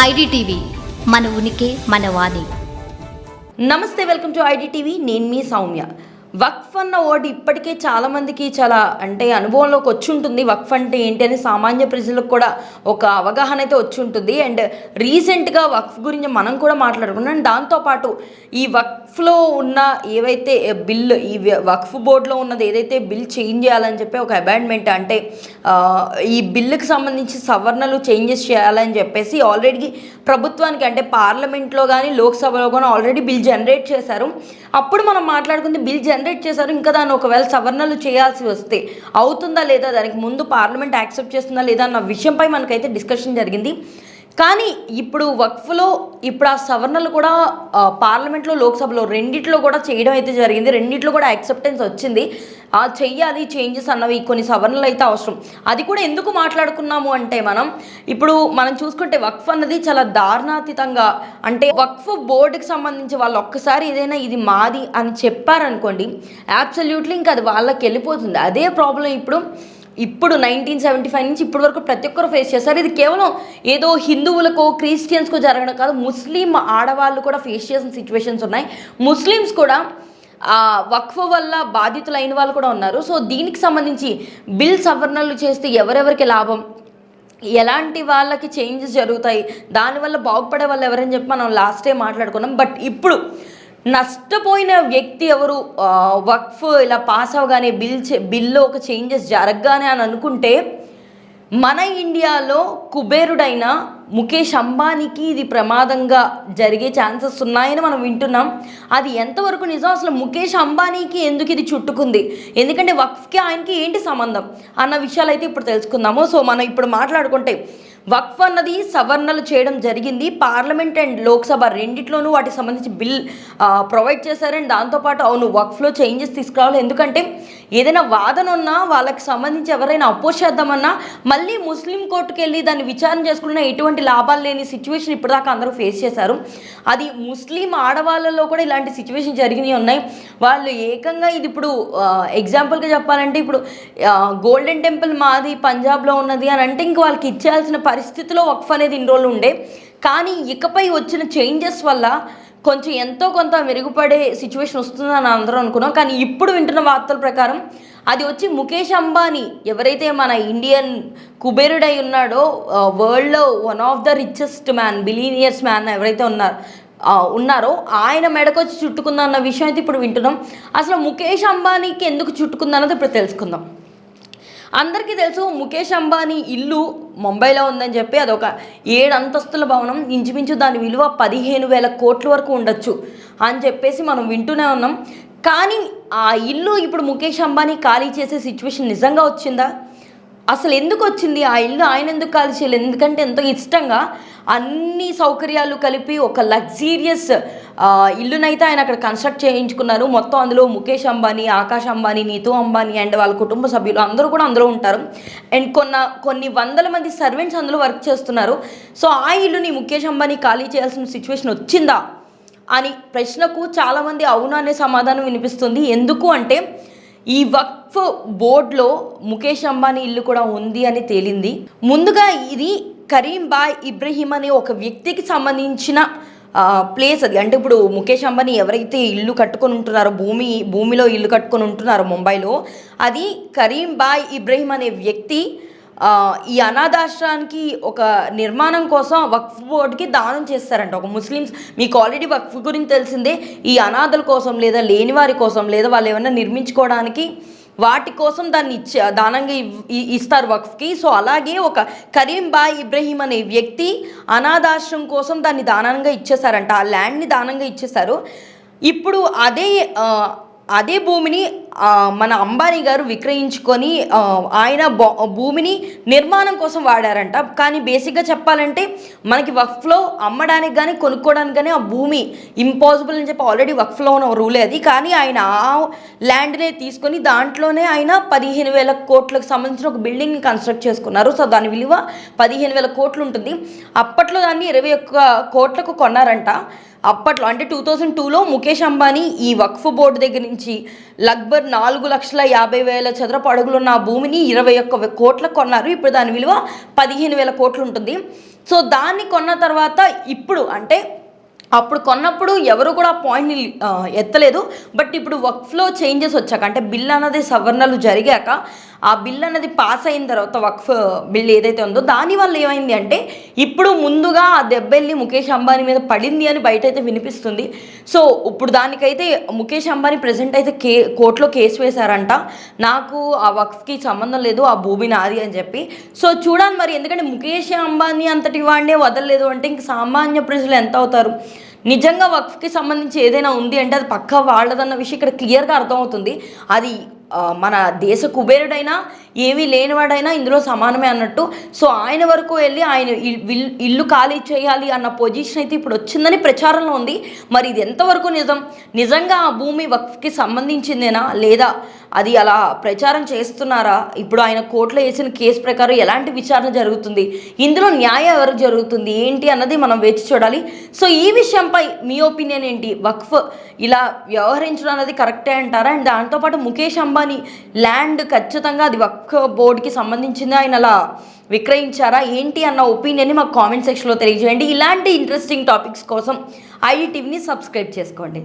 IDTV మన ఉనికి మన వాణి. నమస్తే వెల్కమ్ టు ఐడిటీవీ. నేను మీ సౌమ్య. వక్ఫ్ అన్న వర్డ్ ఇప్పటికే చాలామందికి చాలా అంటే అనుభవంలోకి వచ్చి ఉంటుంది వక్ఫ్ అంటే ఏంటి అని సామాన్య ప్రజలకు కూడా ఒక అవగాహన అయితే వచ్చి ఉంటుంది అండ్ రీసెంట్గా వక్ఫ్ గురించి మనం కూడా మాట్లాడుకున్నాం. దాంతోపాటు ఈ వక్ఫ్లో ఉన్న ఏవైతే బిల్ ఈ వక్ఫ్ బోర్డులో ఉన్నది ఏదైతే బిల్ చేంజ్ చేయాలని చెప్పి ఒక అబాండ్మెంట్ అంటే ఈ బిల్లుకి సంబంధించి సవరణలు చేంజెస్ చేయాలని చెప్పేసి ఆల్రెడీ ప్రభుత్వానికి అంటే పార్లమెంట్లో కానీ లోక్సభలో కానీ ఆల్రెడీ బిల్ జనరేట్ చేశారు. అప్పుడు మనం మాట్లాడుకుంది బిల్ జనరేట్ చేశారు ఇంకా దాన్ని ఒకవేళ సవరణలు చేయాల్సి వస్తే అవుతుందా లేదా దానికి ముందు పార్లమెంట్ యాక్సెప్ట్ చేస్తుందా లేదా అన్న విషయంపై మనకైతే డిస్కషన్ జరిగింది. కానీ ఇప్పుడు వక్ఫ్లో ఇప్పుడు ఆ సవరణలు కూడా పార్లమెంట్లో లోక్సభలో రెండిట్లో కూడా చేయడం అయితే జరిగింది. రెండిట్లో కూడా యాక్సెప్టెన్స్ వచ్చింది. ఆ చెయ్యాలి చేంజెస్ అన్నవి కొన్ని సవరణలు అయితే అవసరం. అది కూడా ఎందుకు మాట్లాడుకున్నాము అంటే మనం ఇప్పుడు మనం చూసుకుంటే వక్ఫ్ అన్నది చాలా దారుణాతీతంగా అంటే వక్ఫ్ బోర్డుకి సంబంధించి వాళ్ళు ఒక్కసారి ఏదైనా ఇది మాది అని చెప్పారనుకోండి యాబ్సల్యూట్లీ ఇంకా అది వాళ్ళకి వెళ్ళిపోతుంది. అదే ప్రాబ్లం ఇప్పుడు ఇప్పుడు నైన్టీన్ సెవెంటీ ఫైవ్ నుంచి ఇప్పటి వరకు ప్రతి ఒక్కరు ఫేస్ చేస్తారు. ఇది కేవలం ఏదో హిందువులకో క్రిస్టియన్స్కో జరగడం కాదు. ముస్లిం ఆడవాళ్ళు కూడా ఫేస్ చేసిన సిచ్యువేషన్స్ ఉన్నాయి. ముస్లిమ్స్ కూడా వక్ఫ్ వల్ల బాధితులైన వాళ్ళు కూడా ఉన్నారు. సో దీనికి సంబంధించి బిల్ సవరణలు చేస్తే ఎవరెవరికి లాభం? ఎలాంటి వాళ్ళకి చేంజెస్ జరుగుతాయి? దానివల్ల బాగుపడే వాళ్ళు ఎవరని చెప్పి మనం లాస్ట్ టైం మాట్లాడుకున్నాం. బట్ ఇప్పుడు నష్టపోయిన వ్యక్తి ఎవరు? వక్ఫ్ ఇలా పాస్ అవగానే బిల్ చే- బిల్లో ఒక చేంజెస్ జరగగానే అని అనుకుంటే మన ఇండియాలో కుబేరుడైన ముఖేష్ అంబానీకి ఇది ప్రమాదంగా జరిగే ఛాన్సెస్ ఉన్నాయని మనం వింటున్నాం. అది ఎంతవరకు నిజం? అసలు ముఖేష్ అంబానీకి ఎందుకు ఇది చుట్టుకుంది? ఎందుకంటే వక్ఫ్కి ఆయనకి ఏంటి సంబంధం? అన్న విషయాలు అయితే ఇప్పుడు తెలుసుకుందాము. సో మనం ఇప్పుడు మాట్లాడుకుంటే వక్ఫ్ అన్నది సవరణలు చేయడం జరిగింది. పార్లమెంట్ అండ్ లోక్సభ రెండిట్లోనూ వాటికి సంబంధించి బిల్ ప్రొవైడ్ చేశారని దాంతోపాటు అవును వక్ఫ్లో చేంజెస్ తీసుకురావాలి. ఎందుకంటే ఏదైనా వాదన ఉన్నా వాళ్ళకి సంబంధించి ఎవరైనా అపోజ్ చేద్దామన్నా మళ్ళీ ముస్లిం కోర్టుకు వెళ్ళి దాన్ని విచారణ చేసుకున్న ఎటువంటి లాభాలు లేని సిచ్యువేషన్ ఇప్పటిదాకా అందరూ ఫేస్ చేశారు. అది ముస్లిం ఆడవాళ్ళలో కూడా ఇలాంటి సిచ్యువేషన్ జరిగినాయి ఉన్నాయి. వాళ్ళు ఏకంగా ఇది ఇప్పుడు ఎగ్జాంపుల్గా చెప్పాలంటే ఇప్పుడు గోల్డెన్ టెంపుల్ మాది పంజాబ్లో ఉన్నది అని అంటే ఇంక వాళ్ళకి ఇచ్చేయాల్సిన పరిస్థితిలో వక్ఫ్ అనేది ఇన్ని రోజులు ఉండే. కానీ ఇకపై వచ్చిన చేంజెస్ వల్ల కొంచెం ఎంతో కొంత మెరుగుపడే సిచ్యువేషన్ వస్తుందని అందరం అనుకున్నాం. కానీ ఇప్పుడు వింటున్న వార్తల ప్రకారం అది వచ్చి ముఖేష్ అంబానీ ఎవరైతే మన ఇండియన్ కుబేరుడై ఉన్నాడో వరల్డ్లో one of the richest man billionaires man ఎవరైతే ఉన్నారు ఉన్నారో ఆయన మెడకొచ్చి చుట్టుకుందన్న విషయం అయితే ఇప్పుడు వింటున్నాం. అసలు ముఖేష్ అంబానీకి ఎందుకు చుట్టుకుందన్నది ఇప్పుడు తెలుసుకుందాం. అందరికీ తెలుసు ముఖేష్ అంబానీ ఇల్లు ముంబైలో ఉందని చెప్పి అదొక ఏడు అంతస్తుల భవనం. ఇంచుమించు దాని విలువ పదిహేను వేల కోట్ల వరకు ఉండొచ్చు అని చెప్పేసి మనం వింటూనే ఉన్నాం. కానీ ఆ ఇల్లు ఇప్పుడు ముఖేష్ అంబానీ ఖాళీ చేసే సిచ్యువేషన్ నిజంగా వచ్చిందా? అసలు ఎందుకు వచ్చింది ఆ ఇల్లు? ఆయన ఎందుకు ఖాళీ చేయాలి ఎందుకంటే ఎంతో ఇష్టంగా అన్ని సౌకర్యాలు కలిపి ఒక లగ్జీరియస్ ఇల్లునైతే ఆయన అక్కడ కన్స్ట్రక్ట్ చేయించుకున్నారు. మొత్తం అందులో ముఖేష్ అంబానీ ఆకాష్ అంబానీ నీతూ అంబానీ అండ్ వాళ్ళ కుటుంబ సభ్యులు అందరూ కూడా అందులో ఉంటారు. అండ్ కొన్న కొన్ని వందల మంది సర్వెంట్స్ అందులో వర్క్ చేస్తున్నారు. సో ఆ ఇల్లుని ముఖేష్ అంబానీ ఖాళీ చేయాల్సిన సిచ్యువేషన్ వచ్చిందా? అని ప్రశ్నకు చాలామంది అవును అనే సమాధానం వినిపిస్తుంది. ఎందుకు అంటే ఈ వక్ఫ్ బోర్డ్లో ముఖేష్ అంబానీ ఇల్లు కూడా ఉంది అని తేలింది. ముందుగా ఇది కరీం బాయ్ ఇబ్రహీం అనే ఒక వ్యక్తికి సంబంధించిన ప్లేస్ అది. అంటే ఇప్పుడు ముఖేష్ అంబానీ ఎవరైతే ఇల్లు కట్టుకొని ఉంటున్నారో భూమి భూమిలో ఇల్లు కట్టుకొని ఉంటున్నారో ముంబైలో అది కరీం బాయ్ ఇబ్రహీం అనే వ్యక్తి ఈ అనాథాశ్రానికి ఒక నిర్మాణం కోసం వక్ఫ్ బోర్డుకి దానం చేస్తారంట. ఒక ముస్లిమ్స్ మీకు ఆల్రెడీ వక్ఫ్ గురించి తెలిసిందే ఈ అనాథల కోసం లేదా లేని వారి కోసం లేదా వాళ్ళు ఏమైనా నిర్మించుకోవడానికి వాటి కోసం దాన్ని ఇచ్చే దానంగా ఇవ్- ఇస్తారు వక్ఫ్కి. సో అలాగే ఒక కరీం బాయ్ ఇబ్రహీం అనే వ్యక్తి అనాథాశ్రం కోసం దాన్ని దానంగా ఇచ్చేసారంట ఆ ల్యాండ్ని దానంగా ఇచ్చేశారు. ఇప్పుడు అదే అదే భూమిని మన అంబానీ గారు విక్రయించుకొని ఆయన భూమిని నిర్మాణం కోసం వాడారంట. కానీ బేసిక్గా చెప్పాలంటే మనకి వక్ఫ్లో అమ్మడానికి కానీ కొనుక్కోవడానికి కానీ ఆ భూమి ఇంపాసిబుల్ అని చెప్పి ఆల్రెడీ వక్ఫ్లో ఉన్న రూలే అది. కానీ ఆయన ఆ ల్యాండ్నే తీసుకొని దాంట్లోనే ఆయన పదిహేను వేల కోట్లకు సంబంధించిన ఒక బిల్డింగ్ని కన్స్ట్రక్ట్ చేసుకున్నారు. సో దాని విలువ పదిహేను వేల కోట్లు ఉంటుంది. అప్పట్లో దాన్ని ఇరవై ఒక్క కోట్లకు కొన్నారంట. అప్పట్లో అంటే టూ థౌజండ్ టూలో ముఖేష్ అంబానీ ఈ వక్ఫ్ బోర్డు దగ్గర నుంచి లగ్భర్ నాలుగు లక్షల యాభై వేల చదరపు అడుగులున్న ఆ భూమిని ఇరవై ఒక్క కోట్లకు కొన్నారు. ఇప్పుడు దాని విలువ పదిహేను వేల కోట్లు ఉంటుంది సో దాన్ని కొన్న తర్వాత ఇప్పుడు అంటే అప్పుడు కొన్నప్పుడు ఎవరు కూడా పాయింట్ని ఎత్తలేదు. బట్ ఇప్పుడు వర్క్ ఫ్లో చేంజెస్ వచ్చాక అంటే బిల్ అన్నది సవరణలు జరిగాక ఆ బిల్ అనేది పాస్ అయిన తర్వాత వక్ఫ్ బిల్ ఏదైతే ఉందో దానివల్ల ఏమైంది అంటే ఇప్పుడు ముందుగా ఆ దెబ్బెల్లి ముఖేష్ అంబానీ మీద పడింది అని బయట అయితే వినిపిస్తుంది. సో ఇప్పుడు దానికైతే ముఖేష్ అంబానీ ప్రెసెంట్ అయితే కే కోర్టులో కేసు వేశారంట. నాకు ఆ వక్ఫ్కి సంబంధం లేదు ఆ భూమి నాది అని చెప్పి. సో చూడాలి మరి ఎందుకంటే ముఖేష్ అంబానీ అంతటి వాడినే వదలలేదు అంటే ఇంక సామాన్య ప్రజలు ఎంత అవుతారు? నిజంగా వక్ఫ్కి సంబంధించి ఏదైనా ఉంది అంటే అది పక్క వాళ్ళదన్న విషయం ఇక్కడ క్లియర్గా అర్థమవుతుంది. అది మన దేశ కుబేరుడైనా ఏమీ లేనివాడైనా ఇందులో సమానమే అన్నట్టు. సో ఆయన వరకు వెళ్ళి ఆయన ఇల్లు ఖాళీ చేయాలి అన్న పొజిషన్ అయితే ఇప్పుడు వచ్చిందని ప్రచారంలో ఉంది. మరి ఇది ఎంతవరకు నిజం? నిజంగా ఆ భూమి వక్ఫ్కి సంబంధించిందేనా? లేదా అది అలా ప్రచారం చేస్తున్నారా? ఇప్పుడు ఆయన కోర్టులో వేసిన కేసు ప్రకారం ఎలాంటి విచారణ జరుగుతుంది? ఇందులో న్యాయం ఎవరు జరుగుతుంది? ఏంటి అన్నది మనం వేచి చూడాలి. సో ఈ విషయంపై మీ ఒపీనియన్ ఏంటి? వక్ఫ్ ఇలా వ్యవహరించడం అనేది కరెక్టే అంటారా? అండ్ దాంతోపాటు ముఖేష్ అంబానీ ల్యాండ్ ఖచ్చితంగా అది వక్ఫ్ బోర్డుకి సంబంధించింది. ఆయన అలా విక్రయించారా? ఏంటి అన్న ఒపీనియన్ని మాకు కామెంట్ సెక్షన్లో తెలియజేయండి. ఇలాంటి ఇంట్రెస్టింగ్ టాపిక్స్ కోసం ఐడి టీవీని సబ్స్క్రైబ్ చేసుకోండి.